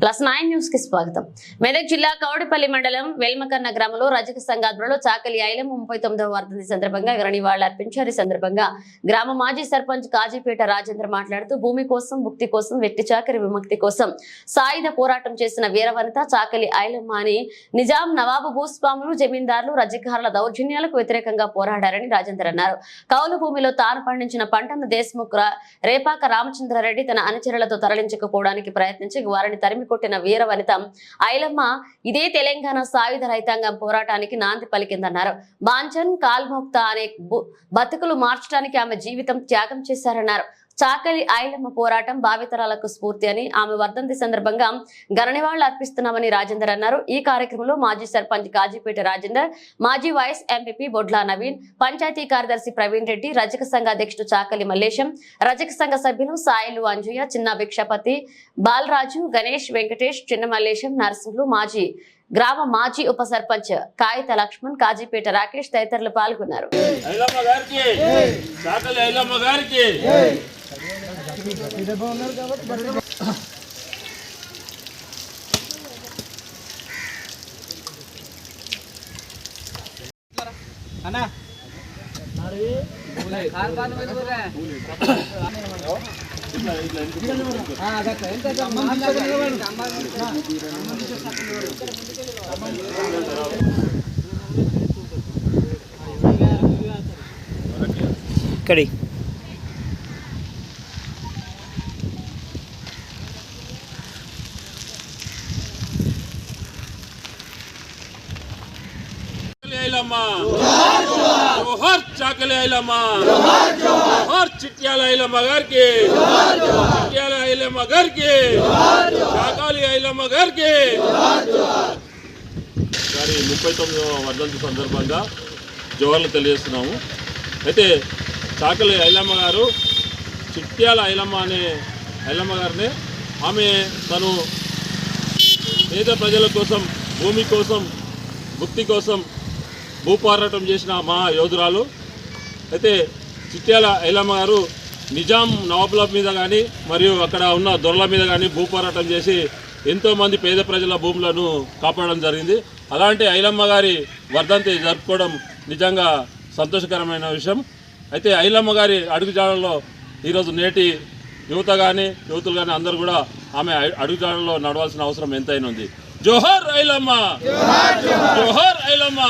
Plus nine న్యూస్కి స్వాగతం. మెదక్ జిల్లా కౌడిపల్లి మండలం వెల్మకన్న గ్రామంలో రజక సంఘ చాకలి ఐలం ముప్పై తొమ్మిదవ వర్ధంతి సందర్భంగా నివాళులు అర్పించారు సందర్భంగా గ్రామ మాజీ సర్పంచ్ కాజీపేట రాజేంద్ర మాట్లాడుతూ భూమి కోసం ముక్తి కోసం వెట్టి చాకరి విముక్తి కోసం సాయుధ పోరాటం చేసిన వీరవనిత చాకలి ఐలమ్మ అని నిజాం నవాబు భూస్వాములు జమీందారులు రజకారుల దౌర్జన్యాలకు వ్యతిరేకంగా పోరాడారని రాజేందర్ అన్నారు. కౌలు భూమిలో తాను పండించిన పంటను దేశ్ముఖ్ రా- రేపాక రామచంద్రారెడ్డి తన అనుచరులతో తరలించకపోవడానికి ప్రయత్నించి వారిని తరిమి కొట్టిన వీర వనిత. ఐలమ్మ ఇదే తెలంగాణ సాయుధ రైతాంగం పోరాటానికి నాంది పలికిందన్నారు. బాంచన్ కాల్మోక్త అనే బు- బతుకులు మార్చడానికి ఆమె జీవితం త్యాగం చేశారన్నారు. చాకలి ఐలమ్మ పోరాటం భావితరాలకు స్ఫూర్తి అని ఆమె వర్ధంతి సందర్భంగా ఘననివాళులు అర్పిస్తున్నామని రాజేందర్ అన్నారు. ఈ కార్యక్రమంలో మాజీ సర్పంచ్ కాజీపేట రాజేందర్ మాజీ వైస్ ఎంపీపీ బొడ్లా నవీన్ పంచాయతీ కార్యదర్శి ప్రవీణ్ రెడ్డి రజక సంఘ అధ్యక్షుడు చాకలి మల్లేశం రజక సంఘ సభ్యులు సాయిలు అంజయ్య చిన్న భిక్షపతి బాలరాజు గణేష్ వెంకటేష్ చిన్న మల్లేశం నరసింహులు మాజీ గ్రామ మాజీ ఉప సర్పంచ్ కాగిత లక్ష్మణ్ కాజీపేట రాకేష్ తదితరులు పాల్గొన్నారు. అన్నా. ఇక్కడి. చాకలి జోహర్ చాకలి ఐలమ్మ. జోహర్ చిట్యాల ఐలమ్మ గారికి. చిట్యాల ఐలమ్మ గారికి. చాకాలి ఐలమ్మ గారికి. గారి ముప్పై తొమ్మిదవ వర్ధంతి సందర్భంగా జోహర్లు తెలియజేస్తున్నాము. అయితే చాకలి ఐలమ్మ గారు చిట్యాల ఐలమ్మ అనే ఐలమ్మ గారిని ఆమె తను పేద ప్రజల కోసం భూమి కోసం ముక్తి కోసం భూపోరాటం చేసిన మా యోధురాలు అయితే చిట్యాల ఐలమ్మ గారు నిజాం నవాబుల మీద కానీ మరియు అక్కడ ఉన్న దొరల మీద కానీ భూపోరాటం చేసి ఎంతోమంది పేద ప్రజల భూములను కాపాడడం జరిగింది. అలాంటి ఐలమ్మ గారి వర్ధంతి జరుపుకోవడం నిజంగా సంతోషకరమైన విషయం. అయితే ఐలమ్మ గారి అడుగుజాడల్లో ఈరోజు నేటి యువత కానీ యువతులు కానీ అందరూ కూడా ఆమె అడుగుజాడల్లో నడవాల్సిన అవసరం ఎంతైనా ఉంది. జోహర్ ఐలమ్మ. జోహర్ ఐలమ్మ.